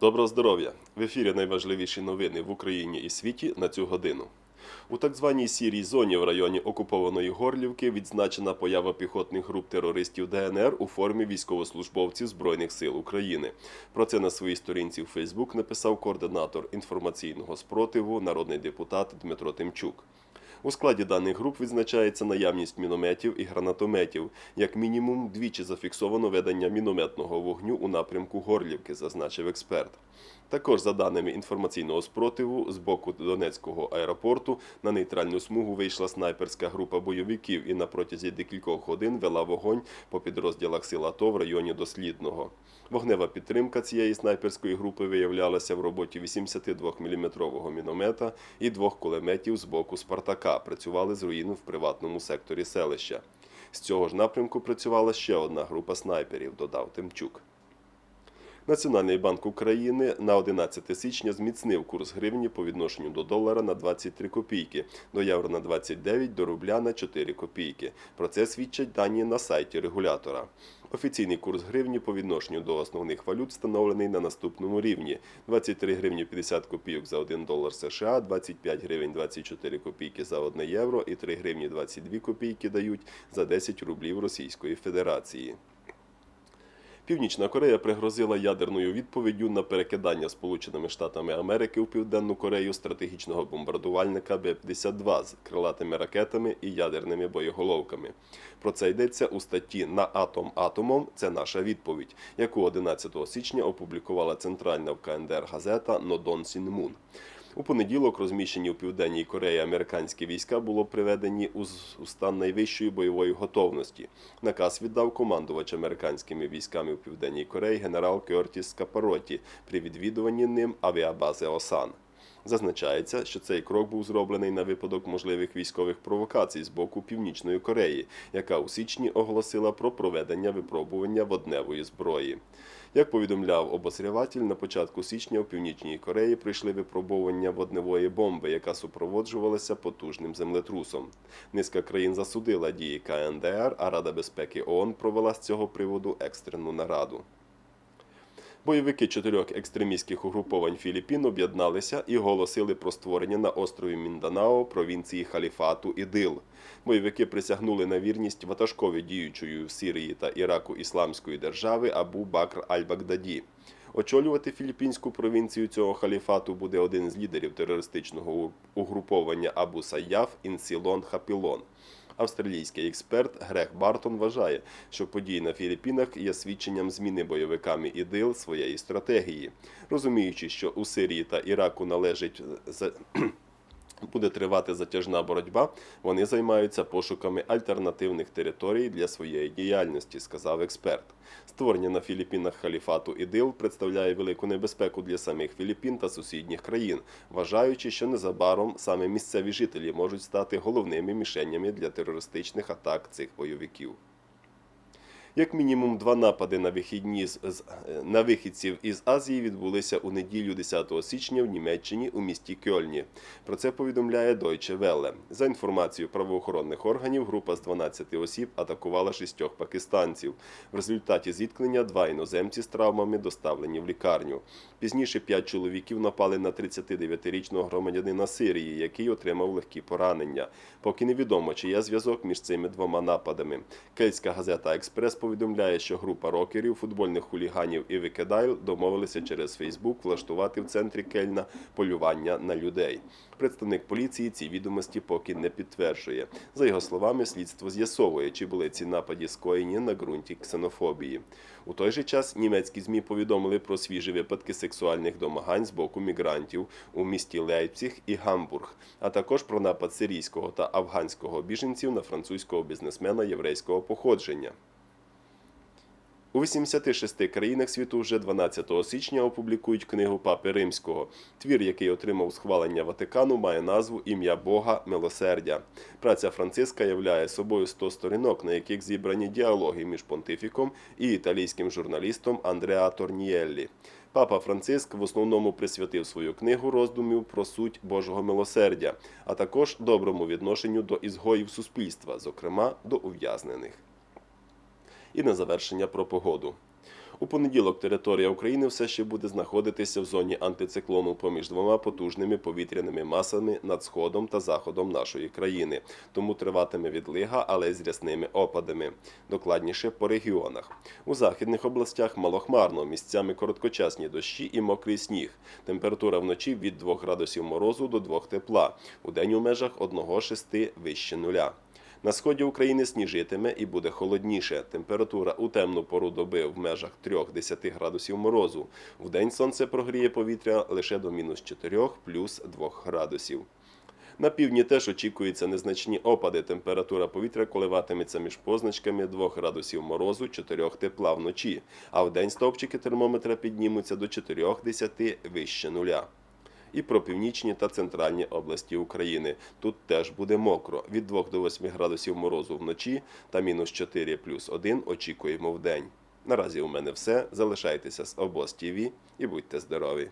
Доброго здоров'я! В ефірі найважливіші новини в Україні і світі на цю годину. У так званій сірій зоні в районі окупованої Горлівки відзначена поява піхотних груп терористів ДНР у формі військовослужбовців Збройних сил України. Про це на своїй сторінці в Фейсбук написав координатор інформаційного спротиву, народний депутат Дмитро Тимчук. У складі даних груп відзначається наявність мінометів і гранатометів. Як мінімум, двічі зафіксовано ведення мінометного вогню у напрямку Горлівки, зазначив експерт. Також, за даними інформаційного спротиву, з боку Донецького аеропорту на нейтральну смугу вийшла снайперська група бойовиків і на протязі декількох годин вела вогонь по підрозділах сил АТО в районі Дослідного. Вогнева підтримка цієї снайперської групи виявлялася в роботі 82-мм міномета і двох кулеметів з боку Спартака. Працювали з руїн в приватному секторі селища. З цього ж напрямку працювала ще одна група снайперів, додав Тимчук. Національний банк України на 11 січня зміцнив курс гривні по відношенню до долара на 23 копійки, до євро на 29, до рубля на 4 копійки. Про це свідчать дані на сайті регулятора. Офіційний курс гривні по відношенню до основних валют встановлений на наступному рівні: 23 гривні 50 копійок за 1 долар США, 25 гривень 24 копійки за 1 євро і 3 гривні 22 копійки дають за 10 рублів Російської Федерації. Північна Корея пригрозила ядерною відповіддю на перекидання Сполученими Штатами Америки в Південну Корею стратегічного бомбардувальника Б-52 з крилатими ракетами і ядерними боєголовками. Про це йдеться у статті на атом атомом. Це наша відповідь, яку 11 січня опублікувала центральна в КНДР газета Нодон Сінмун. У понеділок розміщені у південній Кореї американські війська було приведені у стан найвищої бойової готовності. Наказ віддав командувач американськими військами у південній Кореї генерал Кертіс Капароті при відвідуванні ним авіабази Осан. Зазначається, що цей крок був зроблений на випадок можливих військових провокацій з боку Північної Кореї, яка у січні оголосила про проведення випробування водневої зброї. Як повідомляв обозріватель, на початку січня у Північній Кореї прийшли випробування водневої бомби, яка супроводжувалася потужним землетрусом. Низка країн засудила дії КНДР, а Рада безпеки ООН провела з цього приводу екстрену нараду. Бойовики чотирьох екстремістських угруповань Філіппін об'єдналися і оголосили про створення на острові Мінданао провінції Халіфату Ідил. Бойовики присягнули на вірність ватажкові діючої в Сирії та Іраку ісламської держави Абу Бакр Аль-Багдаді. Очолювати філіппінську провінцію цього халіфату буде один з лідерів терористичного угруповання Абу Саяф Інсілон Хапілон. Австралійський експерт Грег Бартон вважає, що події на Філіппінах є свідченням зміни бойовиками ідил своєї стратегії, розуміючи, що у Сирії та Іраку належить буде тривати затяжна боротьба, вони займаються пошуками альтернативних територій для своєї діяльності, сказав експерт. Створення на Філіппінах халіфату ідил представляє велику небезпеку для самих Філіппін та сусідніх країн, вважаючи, що незабаром саме місцеві жителі можуть стати головними мішенями для терористичних атак цих бойовиків. Як мінімум два напади на вихідні з, е, на вихідців із Азії відбулися у неділю 10 січня в Німеччині у місті Кьольні. Про це повідомляє Deutsche Welle. За інформацією правоохоронних органів, група з 12 осіб атакувала шістьох пакистанців. В результаті зіткнення два іноземці з травмами доставлені в лікарню. Пізніше п'ять чоловіків напали на 39-річного громадянина Сирії, який отримав легкі поранення. Поки невідомо, чи є зв'язок між цими двома нападами. Кельтська газета Експрес повідомляє, що група рокерів, футбольних хуліганів і викидайл домовилися через Фейсбук влаштувати в центрі Кельна полювання на людей. Представник поліції ці відомості поки не підтверджує. За його словами, слідство з'ясовує, чи були ці нападі скоєні на ґрунті ксенофобії. У той же час німецькі змі повідомили про свіжі випадки сексуальних домагань з боку мігрантів у місті Лейпціг і Гамбург, а також про напад сирійського та афганського біженців на французького бізнесмена єврейського походження. У 86 країнах світу вже 12 січня опублікують книгу Папи Римського. Твір, який отримав схвалення Ватикану, має назву Ім'я Бога Милосердя. Праця Франциска являє собою 100 сторінок, на яких зібрані діалоги між понтифіком і італійським журналістом Андреа Торнієллі. Папа Франциск в основному присвятив свою книгу роздумів про суть Божого милосердя, а також доброму відношенню до ізгоїв суспільства, зокрема до ув'язнених. І на завершення про погоду. У понеділок територія України все ще буде знаходитися в зоні антициклону поміж двома потужними повітряними масами над сходом та заходом нашої країни. Тому триватиме відлига, але з рясними опадами. Докладніше по регіонах. У західних областях малохмарно, місцями короткочасні дощі і мокрий сніг. Температура вночі від 2 градусів морозу до 2 тепла. У день у межах 1-6 вище нуля. На сході України сніжитиме і буде холодніше. Температура у темну пору доби в межах 3-10 градусів морозу. Вдень сонце прогріє повітря лише до мінус 4 плюс 2 градусів. На півдні теж очікуються незначні опади. Температура повітря коливатиметься між позначками 2 градусів морозу, 4 тепла вночі, а вдень стовпчики термометра піднімуться до 4-10 вище нуля і про північні та центральні області України. Тут теж буде мокро від 2 до 8 градусів морозу вночі та мінус 4 плюс 1 очікуємо в день. Наразі у мене все. Залишайтеся з обоз ТІВІ і будьте здорові!